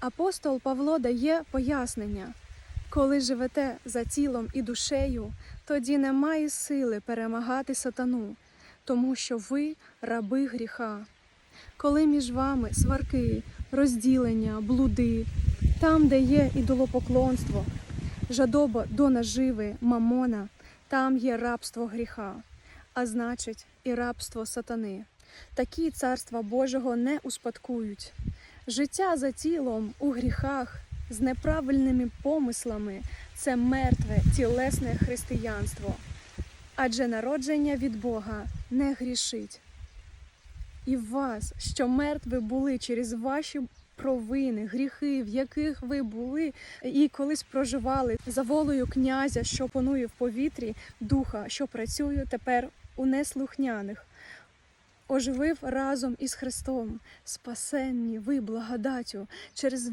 Апостол Павло дає пояснення. Коли живете за тілом і душею, тоді немає сили перемагати сатану, тому що ви раби гріха. Коли між вами сварки, розділення, блуди, там, де є ідолопоклонство, жадоба до наживи, мамона, там є рабство гріха, а значить, і рабство сатани. Такі царства Божого не успадкують. Життя за тілом у гріхах з неправильними помислами це мертве тілесне християнство, адже народження від Бога не грішить. І вас, що мертві були через ваші провини, гріхи, в яких ви були і колись проживали за волею князя, що панує в повітрі, духа, що працює тепер у неслухняних. Оживив разом із Христом, спасенні ви благодаттю через